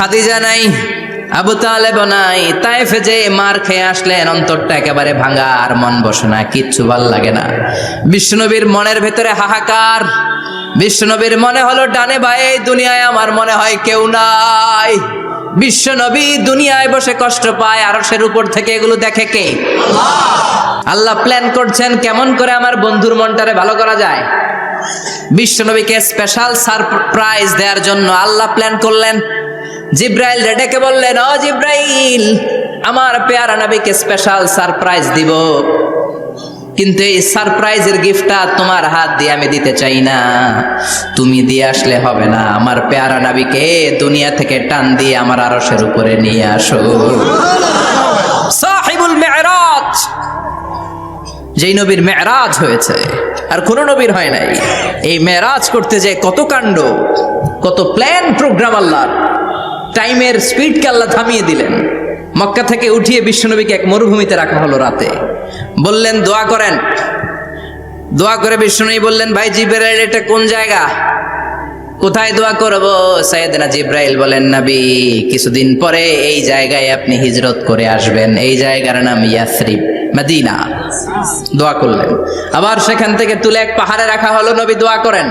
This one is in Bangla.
খাদিজা নাই, আবু তালেব নাই, তাইফে যে মার খেয়ে আসলেন, অন্তরটা একেবারে ভাঙা আর মন বসে না কিচ্ছু ভালো লাগে না। বিষ্ণুনবীর মনের ভেতরে হাহাকার। বিষ্ণুনবীর মনে হলো, ডানে ভাই দুনিয়ায় আমার মনে হয় কেউ নাই। বিশ্বনবী দুনিয়ায় বসে কষ্ট পায়, আরশের উপর থেকে এগুলো দেখে কে? আল্লাহ প্ল্যান করছেন, কেমন করে আমার বন্ধুর মনটারে ভালো করা যায়। বিশ্বনবীকে স্পেশাল সারপ্রাইজ দেওয়ার জন্য আল্লাহ প্ল্যান করলেন জিব্রাইল ডেকে বললেন, ও জিব্রাইল, আমার পেয়ারা নবীকে স্পেশাল সারপ্রাইজ দিব। কিন্তু এই সারপ্রাইজের গিফটটা তোমার হাত দিয়ে আমি দিতে চাই না। তুমি দিয়ে আসলে হবে না। আমার পেয়ারা নাবিকে দুনিয়া থেকে টান দিয়ে আমার আরশের উপরে নিয়ে আসো। সাহিবুল মেরাজ, যেই নবীর মেরাজ হয়েছে, আর কোন নবীর হয় নাই। এই মেরাজ করতে যে কত কাণ্ড, কত প্ল্যান প্রোগ্রাম আল্লাহ টাইমের স্পিডকে আল্লাহ থামিয়ে দিলেন। মক্কা থেকে উঠিয়ে বিশ্বনবীকে এক মরুভূমিতে রাখা হলো রাতে। বললেন, দোয়া করেন। দোয়া করে বিষ্ণুনবী বললেন, ভাই, জিব্রাইল, এটা কোন জায়গা? কোথায় দোয়া করব? সাইয়েদনা জিব্রাইল বলেন, নবী, কিছুদিন পরে এই জায়গায় আপনি হিজরত করে আসবেন। এই জায়গার নাম ইয়াসরিব, মদিনা। দোয়া করলেন। আবার সেখান থেকে তুলে এক পাহাড়ে রাখা হলো, নবী, দোয়া করেন।